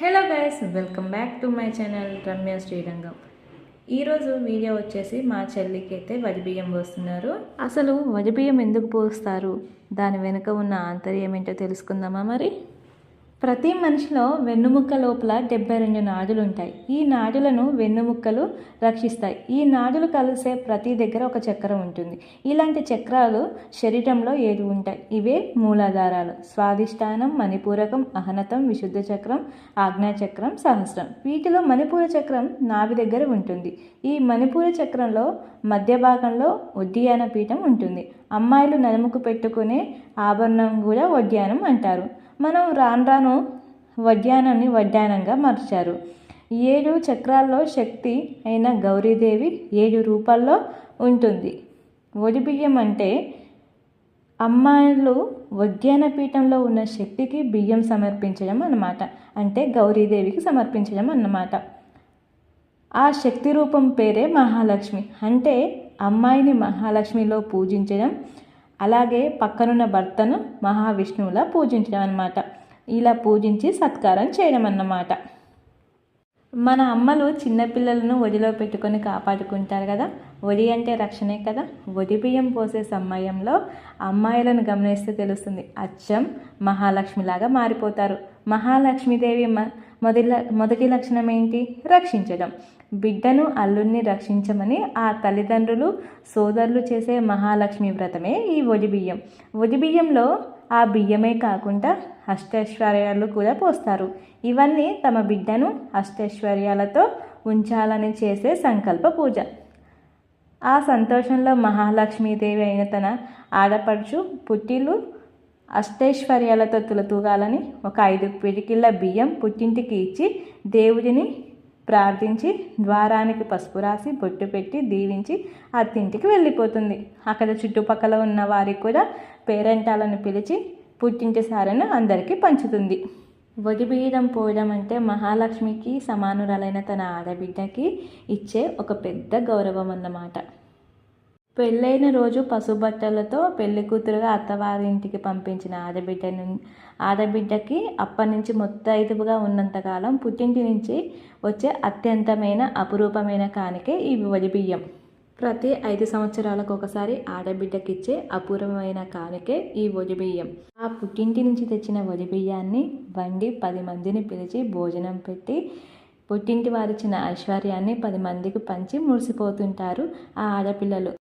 Hello guys welcome back to my channel Ramya Srirangam. ఈరోజు video వచ్చేసి మా చెల్లికి అయితే వడిబియ్యం పోస్తున్నారు. అసలు వడిబియ్యం ఎందుకు పోస్తారు? దాని వెనుక ఉన్న ఆంతర్యం ఏంటో తెలుసుకుందామా మరి? ప్రతి మనిషిలో వెన్నుముక్క లోపల డెబ్బై రెండు నాడులు ఉంటాయి. ఈ నాడులను వెన్నుముక్కలు రక్షిస్తాయి. ఈ నాడులు కలిసే ప్రతి దగ్గర ఒక చక్రం ఉంటుంది. ఇలాంటి చక్రాలు శరీరంలో ఏడు ఉంటాయి. ఇవే మూలాధారాలు. స్వాధిష్టానం మణిపూరకం అహనతం విశుద్ధ చక్రం ఆజ్ఞా చక్రం సహస్రం. వీటిలో మణిపూర చక్రం నాభి దగ్గర ఉంటుంది. ఈ మణిపూర చక్రంలో మధ్య భాగంలో ఉద్యాన పీఠం ఉంటుంది. అమ్మాయిలు నలుముకు పెట్టుకునే ఆభరణం కూడా ఉద్యానం అంటారు. మనం రాను రాను వడ్యానాన్ని వడ్డానంగా మార్చారు. ఏడు చక్రాల్లో శక్తి అయిన గౌరీదేవి ఏడు రూపాల్లో ఉంటుంది. ఒడిబియ్యం అంటే అమ్మాయిలు ఉద్యాన పీఠంలో ఉన్న శక్తికి బియ్యం సమర్పించడం అన్నమాట. అంటే గౌరీదేవికి సమర్పించడం అన్నమాట. ఆ శక్తి రూపం పేరే మహాలక్ష్మి. అంటే అమ్మాయిని మహాలక్ష్మిలో పూజించడం అలాగే పక్కనున్న భర్తను మహావిష్ణువులా పూజించడం అన్నమాట ఇలా పూజించి సత్కారం చేయడం అన్నమాట మన అమ్మలు చిన్నపిల్లలను ఒడిలో పెట్టుకొని కాపాడుకుంటారు కదా. ఒడి అంటే రక్షణే కదా. ఒడి బియ్యం పోసే సమయంలో అమ్మాయిలను గమనిస్తే తెలుస్తుంది అచ్చం మహాలక్ష్మిలాగా మారిపోతారు. మహాలక్ష్మీదేవి మ మొదటి మొదటి లక్షణం ఏంటి? రక్షించడం. బిడ్డను అల్లుణ్ణి రక్షించమని ఆ తల్లిదండ్రులు సోదరులు చేసే మహాలక్ష్మి వ్రతమే ఈ ఒడి బియ్యం. ఒడి బియ్యంలో ఆ బియ్యమే కాకుండా అష్టైశ్వర్యాలు కూడా పోస్తారు. ఇవన్నీ తమ బిడ్డను అష్టైశ్వర్యాలతో ఉంచాలని చేసే సంకల్ప పూజ. ఆ సంతోషంలో మహాలక్ష్మీదేవి అయిన తన ఆడపడుచు పుట్టిలు అష్టైశ్వర్యాలతో తులతూగాలని ఒక ఐదు పిడికిళ్ళ బియ్యం పుట్టింటికి ఇచ్చి దేవుడిని ప్రార్థించి ద్వారానికి పసుపు రాసి బొట్టు పెట్టి దీవించి అత్తింటికి వెళ్ళిపోతుంది. అక్కడ చుట్టుపక్కల ఉన్న వారికి కూడా పేరెంటాలను పిలిచి పుట్టింటి సారను అందరికీ పంచుతుంది. వదిబీయడం పోయడం అంటే మహాలక్ష్మికి సమానురాలైన తన ఆడబిడ్డకి ఇచ్చే ఒక పెద్ద గౌరవం అన్నమాట పెళ్ళైన రోజు పసుబట్టలతో పెళ్ళి కూతురుగా అత్తవారింటికి పంపించిన ఆడబిడ్డ ఆడబిడ్డకి అప్పటి నుంచి ముత్తైదుగా ఉన్నంతకాలం పుట్టింటి నుంచి వచ్చే అత్యంతమైన అపురూపమైన కానికే ఈ వడిబియ్యం ప్రతి ఐదు సంవత్సరాలకు ఒకసారి ఆడబిడ్డకి ఇచ్చే అపూర్వమైన కానుకే ఈ వడిబియ్యం ఆ పుట్టింటి నుంచి తెచ్చిన వడిబియ్యాన్ని వండి పది మందిని పిలిచి భోజనం పెట్టి పుట్టింటి వారిచ్చిన ఐశ్వర్యాన్ని పది మందికి పంచి మురిసిపోతుంటారు ఆ ఆడపిల్లలు.